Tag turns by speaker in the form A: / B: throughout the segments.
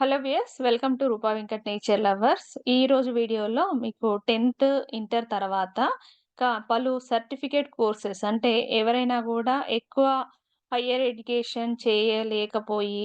A: Hello viewers welcome to Roopa Venkat nature lovers. ఈ రోజు వీడియోలో మీకు టెన్త్ ఇంటర్ తర్వాత పలు సర్టిఫికేట్ కోర్సెస్ అంటే ఎవరైనా కూడా ఎక్కువ హయ్యర్ ఎడ్యుకేషన్ చేయలేకపోయి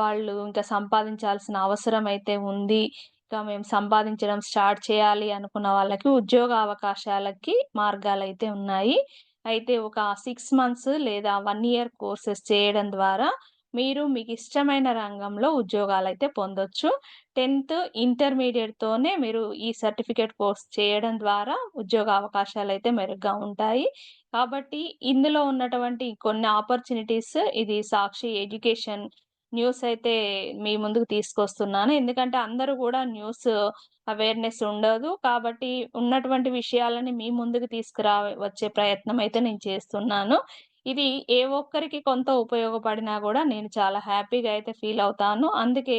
A: వాళ్ళు ఇంకా సంపాదించాల్సిన అవసరం అయితే ఉంది. ఇంకా మేము సంపాదించడం స్టార్ట్ చేయాలి అనుకున్న వాళ్ళకి ఉద్యోగ అవకాశాలకి మార్గాలు అయితే ఉన్నాయి. అయితే ఒక సిక్స్ మంత్స్ లేదా వన్ ఇయర్ కోర్సెస్ చేయడం ద్వారా మీరు మీకు ఇష్టమైన రంగంలో ఉద్యోగాలు అయితే పొందొచ్చు. టెన్త్ ఇంటర్మీడియట్తోనే మీరు ఈ సర్టిఫికేట్ కోర్స్ చేయడం ద్వారా ఉద్యోగ అవకాశాలు అయితే మెరుగ్గా ఉంటాయి. కాబట్టి ఇందులో ఉన్నటువంటి కొన్ని ఆపర్చునిటీస్ ఇది సాక్షి ఎడ్యుకేషన్ న్యూస్ అయితే మీ ముందుకు తీసుకొస్తున్నాను. ఎందుకంటే అందరూ కూడా న్యూస్ అవేర్‌నెస్ ఉండదు. కాబట్టి ఉన్నటువంటి విషయాలని మీ ముందుకు తీసుకురా వచ్చే ప్రయత్నం అయితే నేను చేస్తున్నాను. ఇది ఏ ఒక్కరికి కొంత ఉపయోగపడినా కూడా నేను చాలా హ్యాపీగా అయితే ఫీల్ అవుతాను. అందుకే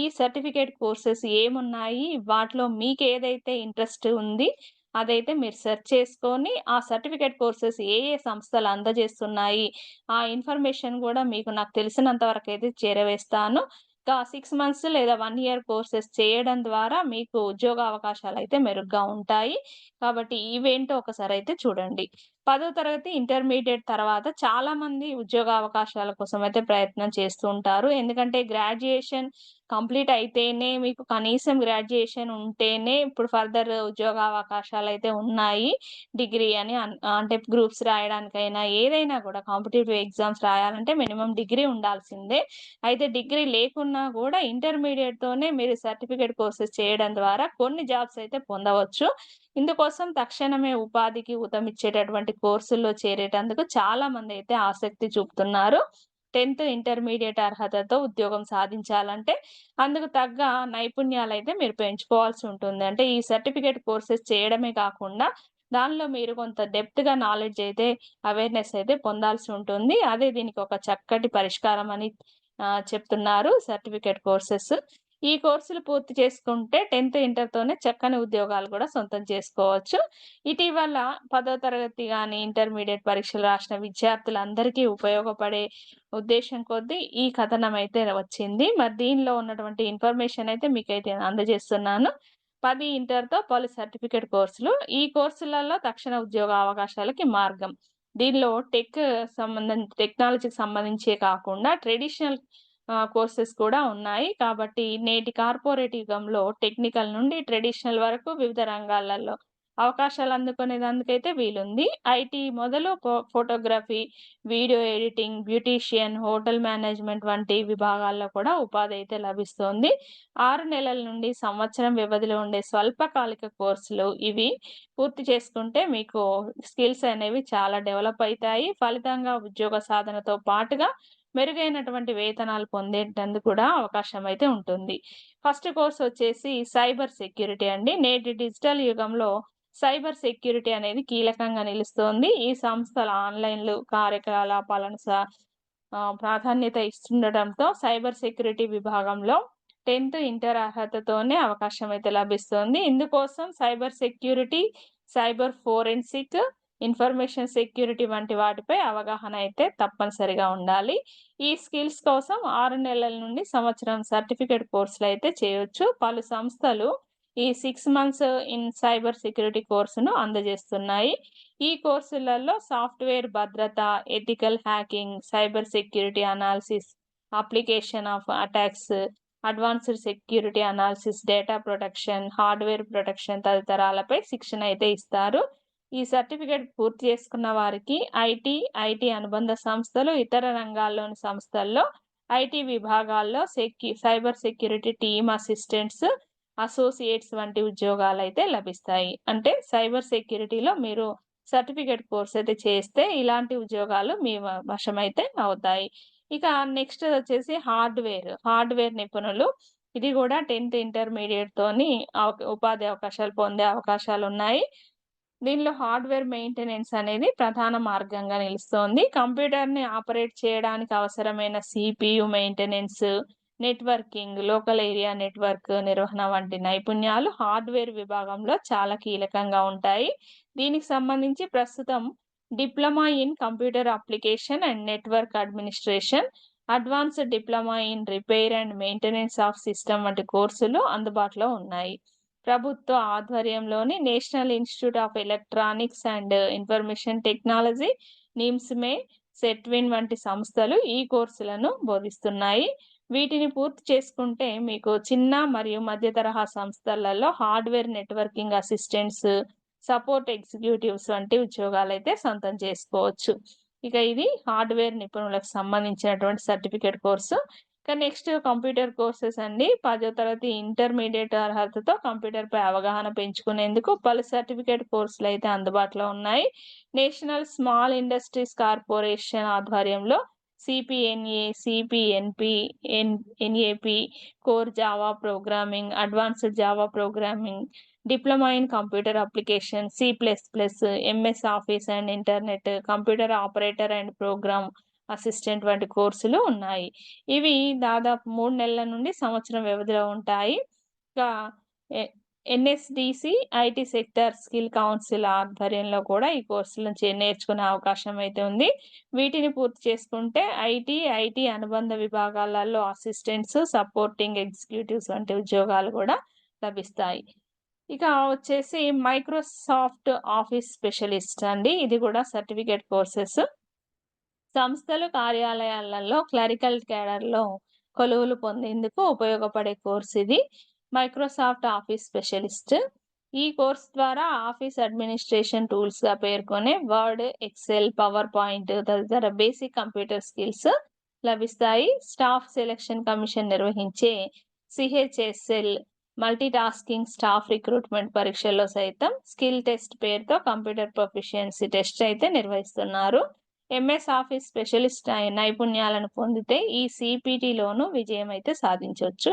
A: ఈ సర్టిఫికేట్ కోర్సెస్ ఏమున్నాయి? వాటిలో మీకు ఏదైతే ఇంట్రెస్ట్ ఉంది, అదైతే మీరు సెర్చ్ చేసుకొని, ఆ సర్టిఫికేట్ కోర్సెస్ ఏ ఏ సంస్థలు అందజేస్తున్నాయి, ఆ ఇన్ఫర్మేషన్ కూడా మీకు నాకు తెలిసినంత వరకైతే చేరవేస్తాను. ఇంకా సిక్స్ మంత్స్ లేదా వన్ ఇయర్ కోర్సెస్ చేయడం ద్వారా మీకు ఉద్యోగ అవకాశాలు అయితే మెరుగ్గా ఉంటాయి. కాబట్టి ఇవేంటో ఒకసారయితే చూడండి. పదో తరగతి, ఇంటర్మీడియట్ తర్వాత చాలా మంది ఉద్యోగ అవకాశాల కోసం అయితే ప్రయత్నం చేస్తూ ఉంటారు. ఎందుకంటే గ్రాడ్యుయేషన్ కంప్లీట్ అయితేనే మీకు కనీసం గ్రాడ్యుయేషన్ ఉంటేనే ఇప్పుడు ఫర్దర్ ఉద్యోగ అవకాశాలు అయితే ఉన్నాయి. డిగ్రీ అని అంటే గ్రూప్స్ రాయడానికైనా ఏదైనా కూడా కాంపిటీటివ్ ఎగ్జామ్స్ రాయాలంటే మినిమమ్ డిగ్రీ ఉండాల్సిందే. అయితే డిగ్రీ లేకున్నా కూడా ఇంటర్మీడియట్తోనే మీరు సర్టిఫికేట్ కోర్సెస్ చేయడం ద్వారా కొన్ని జాబ్స్ అయితే పొందవచ్చు. ఇందుకోసం తక్షణమే ఉపాధికి ఉతమిచ్చేటటువంటి కోర్సుల్లో చేరేటందుకు చాలా మంది అయితే ఆసక్తి చూపుతున్నారు. టెన్త్ ఇంటర్మీడియట్ అర్హతతో ఉద్యోగం సాధించాలంటే అందుకు తగ్గ నైపుణ్యాలు అయితే మీరు పెంచుకోవాల్సి ఉంటుంది. అంటే ఈ సర్టిఫికేట్ కోర్సెస్ చేయడమే కాకుండా దానిలో మీరు కొంత డెప్త్‌గా నాలెడ్జ్ అయితే అవేర్‌నెస్ అయితే పొందాల్సి ఉంటుంది. అదే దీనికి ఒక చక్కటి పరిష్కారం అని చెప్తున్నారు సర్టిఫికేట్ కోర్సెస్. ఈ కోర్సులు పూర్తి చేసుకుంటే 10థ్, ఇంటర్‌తోనే చక్కని ఉద్యోగాలు కూడా సొంతం చేసుకోవచ్చు. ఇటీవల పదో తరగతి కానీ ఇంటర్మీడియట్ పరీక్షలు రాసిన విద్యార్థులందరికీ ఉపయోగపడే ఉద్దేశం కొద్దీ ఈ కథనం అయితే వచ్చింది. మరి దీనిలో ఉన్నటువంటి ఇన్ఫర్మేషన్ అయితే మీకైతే అందజేస్తున్నాను. పది ఇంటర్‌తో పలు సర్టిఫికేట్ కోర్సులు. ఈ కోర్సులలో తక్షణ ఉద్యోగ అవకాశాలకి మార్గం. దీనిలో టెక్ సంబంధం టెక్నాలజీకి సంబంధించే కాకుండా ట్రెడిషనల్ కోర్సెస్ కూడా ఉన్నాయి. కాబట్టి నేటి కార్పొరేట్ యుగంలో టెక్నికల్ నుండి ట్రెడిషనల్ వరకు వివిధ రంగాలలో అవకాశాలు అందుకునేదందుకైతే వీలుంది. ఐటీ మొదలు ఫో photography, video editing, beautician, hotel management వంటి విభాగాల్లో కూడా ఉపాధి అయితే లభిస్తోంది. ఆరు నెలల నుండి సంవత్సరం వ్యవధిలో ఉండే స్వల్పకాలిక కోర్సులు ఇవి. పూర్తి చేసుకుంటే మీకు స్కిల్స్ అనేవి చాలా డెవలప్ అవుతాయి ఫలితంగా ఉద్యోగ సాధనతో పాటుగా మెరుగైనటువంటి వేతనాలు పొందేటందుకు కూడా అవకాశం అయితే ఉంటుంది. ఫస్ట్ కోర్స్ వచ్చేసి సైబర్ సెక్యూరిటీ అండి. నేటి డిజిటల్ యుగంలో సైబర్ సెక్యూరిటీ అనేది కీలకంగా నిలుస్తోంది. ఈ సంస్థల ఆన్‌లైన్‌లు కార్యకలాపాలను స ప్రాధాన్యత ఇస్తుండటంతో సైబర్ సెక్యూరిటీ విభాగంలో 10థ్, ఇంటర్ అర్హతతోనే అవకాశం అయితే లభిస్తుంది. ఇందుకోసం cyber security, cyber forensic, information security వంటి వాటిపై అవగాహన అయితే తప్పనిసరిగా ఉండాలి. ఈ స్కిల్స్ కోసం ఆరు నెలల నుండి సంవత్సరం సర్టిఫికేట్ కోర్సులు అయితే చేయొచ్చు. పలు సంస్థలు ఈ six months in cyber security కోర్సును అందజేస్తున్నాయి. ఈ కోర్సులలో సాఫ్ట్‌వేర్ భద్రత, ethical hacking, cyber security analysis, application of attacks, advanced security analysis, data protection, hardware protection తదితరాలపై శిక్షణ అయితే ఇస్తారు. ఈ సర్టిఫికేట్ పూర్తి చేసుకున్న వారికి ఐటీ, ఐటీ అనుబంధ సంస్థలు, ఇతర రంగాల్లోని సంస్థల్లో ఐటీ విభాగాల్లో సెక్యూ cyber security team assistants, associates వంటి ఉద్యోగాలు అయితే లభిస్తాయి. అంటే సైబర్ సెక్యూరిటీలో మీరు సర్టిఫికేట్ కోర్స్ అయితే చేస్తే ఇలాంటి ఉద్యోగాలు మీ వశమైతే అవుతాయి. ఇక నెక్స్ట్ వచ్చేసి హార్డ్‌వేర్. హార్డ్‌వేర్ నిపుణులు. ఇది కూడా టెన్త్ ఇంటర్మీడియట్తోని ఉపాధి అవకాశాలు పొందే అవకాశాలు ఉన్నాయి దీనిలో హార్డ్‌వేర్ మెయింటెనెన్స్ అనేది ప్రధాన మార్గంగా నిలుస్తోంది. కంప్యూటర్‌ని ఆపరేట్ చేయడానికి అవసరమైన CPU maintenance, networking, local area network నిర్వహణ వంటి నైపుణ్యాలు హార్డ్‌వేర్ విభాగంలో చాలా కీలకంగా ఉంటాయి. దీనికి సంబంధించి ప్రస్తుతం diploma in computer application and network administration advanced diploma in repair and maintenance of system వంటి కోర్సులు అందుబాటులో ఉన్నాయి ప్రభుత్వ ఆధ్వర్యంలోని national institute of electronics and information technology NIMSME SETWIN వంటి సంస్థలు ఈ కోర్సులను బోధిస్తున్నాయి. వీటిని పూర్తి చేసుకుంటే మీకు చిన్న మరియు మధ్య తరహా సంస్థలలో hardware networking assistants support executives వంటి ఉద్యోగాలు అయితే సొంతం చేసుకోవచ్చు. ఇక ఇది హార్డ్వేర్ నిపుణులకు సంబంధించినటువంటి సర్టిఫికేట్ కోర్సు. కానీ నెక్స్ట్ కంప్యూటర్ కోర్సెస్ అండి. పదో తరగతి ఇంటర్మీడియట్ అర్హతతో కంప్యూటర్ పై అవగాహన పెంచుకునేందుకు పలు సర్టిఫికేట్ కోర్సులు అయితే అందుబాటులో ఉన్నాయి. నేషనల్ స్మాల్ ఇండస్ట్రీస్ కార్పొరేషన్ ఆధ్వర్యంలో CPNA CPNP N NAP core Java programming advanced Java programming diploma in computer application C plus plus MS Office and internet computer operator and program assistant వంటి కోర్సులు ఉన్నాయి. ఇవి దాదాపు మూడు నెలల నుండి సంవత్సరం వ్యవధిలో ఉంటాయి. ఇంకా NSDC IT sector skill council ఆధ్వర్యంలో కూడా ఈ కోర్సులను నేర్చుకునే అవకాశం అయితే ఉంది. వీటిని పూర్తి చేసుకుంటే ఐటీ ఐటీ అనుబంధ విభాగాలలో అసిస్టెంట్స్ సపోర్టింగ్ ఎగ్జిక్యూటివ్స్ వంటి ఉద్యోగాలు కూడా లభిస్తాయి. ఇక వచ్చేసి మైక్రోసాఫ్ట్ ఆఫీస్ స్పెషలిస్ట్ అండి. ఇది కూడా సర్టిఫికేట్ కోర్సెస్. సంస్థలు కార్యాలయాలలో క్లరికల్ క్యాడర్లో కొలువులు పొందేందుకు ఉపయోగపడే కోర్స్ ఇది. మైక్రోసాఫ్ట్ ఆఫీస్ స్పెషలిస్ట్ ఈ కోర్స్ ద్వారా ఆఫీస్ అడ్మినిస్ట్రేషన్ టూల్స్గా పేర్కొనే వర్డ్ ఎక్సెల్ పవర్ పాయింట్ తదితర బేసిక్ కంప్యూటర్ స్కిల్స్ లభిస్తాయి. స్టాఫ్ సెలక్షన్ కమిషన్ నిర్వహించే CHSL multi tasking staff recruitment పరీక్షల్లో సైతం స్కిల్ టెస్ట్ పేరుతో కంప్యూటర్ ప్రొఫిషియన్సీ టెస్ట్ అయితే నిర్వహిస్తున్నారు. ఎంఎస్ ఆఫీస్ స్పెషలిస్ట్ నైపుణ్యాలను పొందితే ఈ సిపిటిలోనూ విజయం అయితే సాధించవచ్చు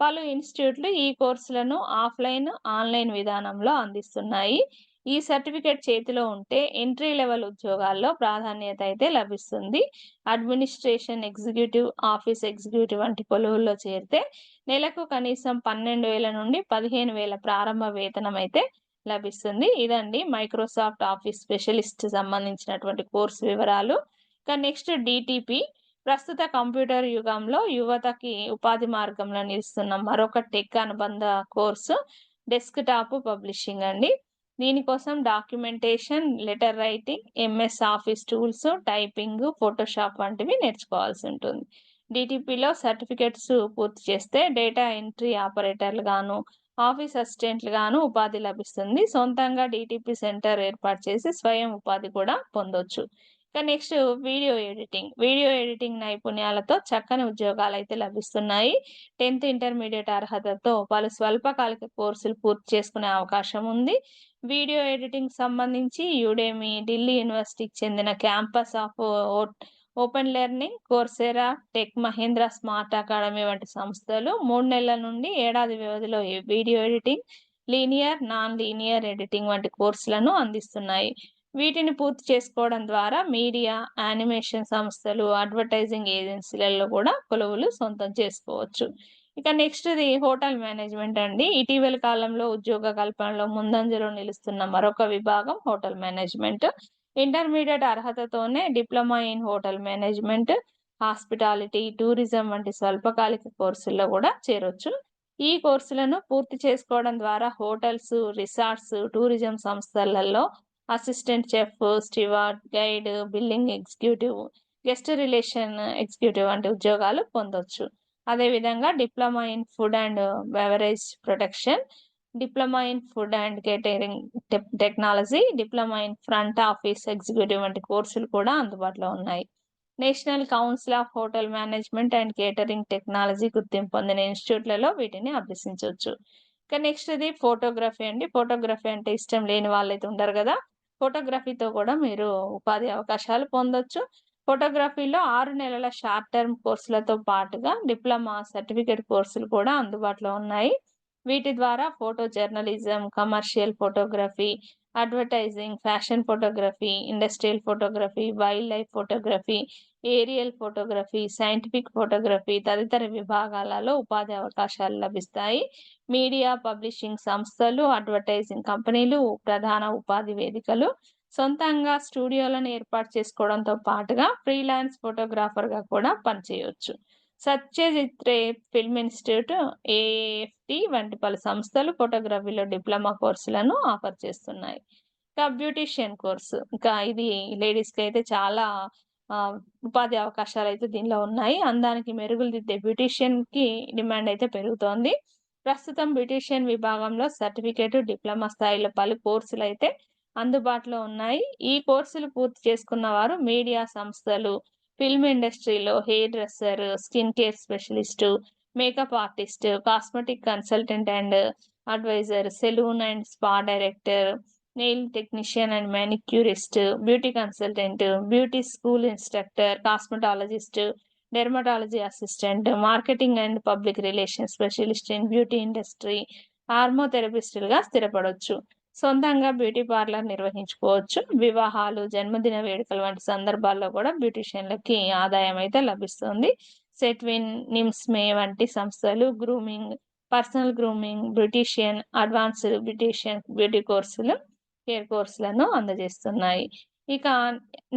A: పలు ఇన్స్టిట్యూట్లు ఈ కోర్సులను ఆఫ్లైన్ ఆన్లైన్ విధానంలో అందిస్తున్నాయి. ఈ సర్టిఫికేట్ చేతిలో ఉంటే ఎంట్రీ లెవెల్ ఉద్యోగాల్లో ప్రాధాన్యత అయితే లభిస్తుంది. అడ్మినిస్ట్రేషన్ ఎగ్జిక్యూటివ్ ఆఫీస్ ఎగ్జిక్యూటివ్ వంటి కొలువుల్లో చేరితే నెలకు కనీసం పన్నెండు వేల నుండి పదిహేను వేల ప్రారంభ వేతనం అయితే లభిస్తుంది. ఇదండి మైక్రోసాఫ్ట్ ఆఫీస్ స్పెషలిస్ట్ సంబంధించినటువంటి కోర్సు వివరాలు. ఇక నెక్స్ట్ డిటిపి. ప్రస్తుత కంప్యూటర్ యుగంలో యువతకి ఉపాధి మార్గంలో నిలుస్తున్న మరొక టెక్ అనుబంధ కోర్సు డెస్క్ టాప్ పబ్లిషింగ్ అండి. దీనికోసం documentation letter writing MS office tools typing Photoshop వంటివి నేర్చుకోవాల్సి ఉంటుంది. డిటిపిలో సర్టిఫికెట్స్ పూర్తి చేస్తే డేటా ఎంట్రీ ఆపరేటర్లు గాను ఆఫీస్ అసిస్టెంట్లుగాను ఉపాధి లభిస్తుంది. సొంతంగా డిటిపి సెంటర్ ఏర్పాటు చేసి స్వయం ఉపాధి కూడా పొందొచ్చు. ఇక next video editing. Video editing నైపుణ్యాలతో చక్కని ఉద్యోగాలు అయితే లభిస్తున్నాయి. టెన్త్ ఇంటర్మీడియట్ అర్హతతో పలు స్వల్పకాలిక కోర్సులు పూర్తి చేసుకునే అవకాశం ఉంది. వీడియో ఎడిటింగ్ సంబంధించి యూడేమి ఢిల్లీ యూనివర్సిటీకి చెందిన campus of open learning Coursera Tech Mahindra smart academy వంటి సంస్థలు మూడు నెలల నుండి ఏడాది వ్యవధిలో video editing linear non linear editing వంటి కోర్సులను అందిస్తున్నాయి. వీటిని పూర్తి చేసుకోవడం ద్వారా మీడియా యానిమేషన్ సంస్థలు అడ్వర్టైజింగ్ ఏజెన్సీలలో కూడా కొలువులు సొంతం చేసుకోవచ్చు. ఇక నెక్స్ట్ది హోటల్ మేనేజ్మెంట్ అండి. ఇటీవల కాలంలో ఉద్యోగ కల్పనలో ముందంజలో నిలుస్తున్న మరొక విభాగం hotel management. Intermediate అర్హతతోనే diploma in hotel management hospitality tourism వంటి స్వల్పకాలిక కోర్సుల్లో కూడా చేరొచ్చు. ఈ కోర్సులను పూర్తి చేసుకోవడం ద్వారా హోటల్స్ రిసార్ట్స్ టూరిజం సంస్థలలో assistant chef steward guide billing executive guest relation executive వంటి ఉద్యోగాలు పొందొచ్చు. అదేవిధంగా diploma in food and beverage protection diploma in food and catering technology diploma in front office executive వంటి కోర్సులు కూడా అందుబాటులో ఉన్నాయి. National council of hotel management and catering technology గుర్తింపు పొందిన ఇన్స్టిట్యూట్లలో వీటిని అభ్యసించవచ్చు. ఇక నెక్స్ట్ ఇది ఫోటోగ్రఫీ అండి. ఫోటోగ్రఫీ అంటే ఇష్టం లేని వాళ్ళైతే ఉండరు కదా. ఫోటోగ్రఫీతో కూడా మీరు ఉపాధి అవకాశాలు పొందొచ్చు. ఫోటోగ్రఫీలో ఆరు నెలల షార్ట్ టర్మ్ కోర్సులతో పాటుగా డిప్లొమా సర్టిఫికేట్ కోర్సులు కూడా అందుబాటులో ఉన్నాయి. వీటి ద్వారా photo journalism commercial photography advertising fashion photography industrial photography wildlife photography aerial photography scientific photography తదితర విభాగాలలో ఉపాధి అవకాశాలు లభిస్తాయి. మీడియా పబ్లిషింగ్ సంస్థలు అడ్వర్టైజింగ్ కంపెనీలు ప్రధాన ఉపాధి వేదికలు. సొంతంగా స్టూడియోలను ఏర్పాటు చేసుకోవడంతో పాటుగా ఫ్రీలాన్స్ ఫోటోగ్రాఫర్‌గా కూడా పనిచేయవచ్చు సత్యజిత్రే ఫిల్మ్ ఇన్‌స్టిట్యూట్, ఏఎఫ్‌టి వంటి పలు సంస్థలు ఫోటోగ్రఫీలో డిప్లొమా కోర్సులను ఆఫర్ చేస్తున్నాయి. ఇంకా బ్యూటీషియన్ కోర్సు. ఇంకా ఇది లేడీస్‌కైతే చాలా ఉపాధి అవకాశాలు అయితే దీనిలో ఉన్నాయి. అందానికి మెరుగులు దిద్దే బ్యూటీషియన్‌కి డిమాండ్ అయితే పెరుగుతోంది. ప్రస్తుతం బ్యూటీషియన్ విభాగంలో సర్టిఫికేట్, డిప్లొమా స్థాయిలో పలు కోర్సులు అయితే అందుబాటులో ఉన్నాయి. ఈ కోర్సులు పూర్తి చేసుకున్న వారు మీడియా సంస్థలు, ఫిల్మ్ ఇండస్ట్రీలో hairdresser, skin care specialist makeup artist, cosmetic consultant and advisor, salon and spa director, nail technician and manicurist beauty consultant, beauty school instructor, cosmetologist, dermatology assistant, marketing and public relations specialist in beauty industry, హార్మోథెరపిస్టులుగా స్థిరపడొచ్చు. సొంతంగా beauty parlour నిర్వహించుకోవచ్చు. వివాహాలు, జన్మదిన వేడుకలు వంటి సందర్భాల్లో కూడా బ్యూటీషియన్‌లకి ఆదాయం అయితే లభిస్తుంది. సెట్విన్, నిమ్స్‌మే వంటి సంస్థలు grooming, personal grooming, beautician, advanced beautician beauty కోర్సులు, కేర్ కోర్సులను అందజేస్తున్నాయి. ఇక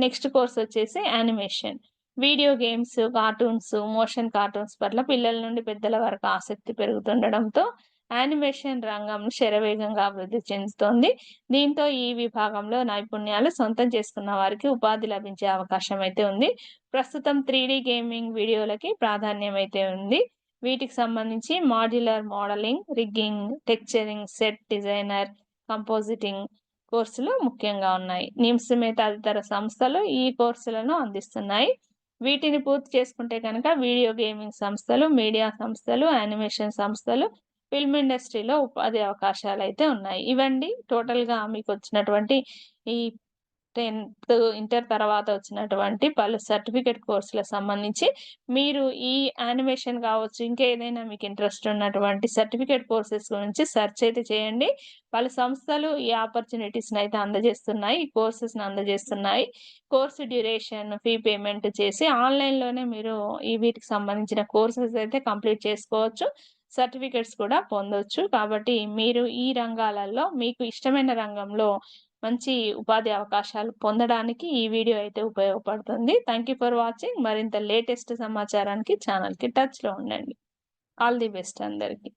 A: నెక్స్ట్ కోర్స్ వచ్చేసి animation. Video games, cartoons, motion cartoons పట్ల పిల్లల నుండి పెద్దల వరకు ఆసక్తి పెరుగుతుండడంతో యానిమేషన్ రంగం శరవేగంగా అభివృద్ధి చెందుతోంది. దీంతో ఈ విభాగంలో నైపుణ్యాలు సొంతం చేసుకున్న వారికి ఉపాధి లభించే అవకాశం అయితే ఉంది. ప్రస్తుతం త్రీ గేమింగ్ వీడియోలకి ప్రాధాన్యం అయితే ఉంది. వీటికి సంబంధించి modular modelling, rigging, texturing set designer, compositing కోర్సులు ముఖ్యంగా ఉన్నాయి. నిమ్స్‌మే తదితర సంస్థలు ఈ కోర్సులను అందిస్తున్నాయి. వీటిని పూర్తి చేసుకుంటే కనుక వీడియో గేమింగ్ సంస్థలు, మీడియా సంస్థలు, యానిమేషన్ సంస్థలు, ఫిల్మ్ ఇండస్ట్రీలో ఉపాధి అవకాశాలు అయితే ఉన్నాయి. ఇవండి టోటల్‌గా మీకు వచ్చినటువంటి ఈ 10థ్ ఇంటర్ తర్వాత వచ్చినటువంటి పలు సర్టిఫికేట్ కోర్సులకు సంబంధించి మీరు ఈ యానిమేషన్ కావచ్చు, ఇంకేదైనా మీకు ఇంట్రెస్ట్ ఉన్నటువంటి సర్టిఫికేట్ కోర్సెస్ గురించి సెర్చ్ అయితే చేయండి. పలు సంస్థలు ఈ ఆపర్చునిటీస్‌ని అయితే అందజేస్తున్నాయి. ఈ కోర్సెస్‌ని అందజేస్తున్నాయి. కోర్స్ డ్యూరేషన్, ఫీ పేమెంట్ చేసి ఆన్‌లైన్‌లోనే మీరు ఈ వీటికి సంబంధించిన కోర్సెస్ అయితే కంప్లీట్ చేసుకోవచ్చు. సర్టిఫికేట్స్ కూడా పొందొచ్చు. కాబట్టి మీరు ఈ రంగాలలో మీకు ఇష్టమైన రంగంలో మంచి ఉపాధి అవకాశాలు పొందడానికి ఈ వీడియో అయితే ఉపయోగపడుతుంది. Thank you for watching. మరింత లేటెస్ట్ సమాచారానికి ఛానల్కి టచ్‌లో ఉండండి. ఆల్ ది బెస్ట్ అందరికి.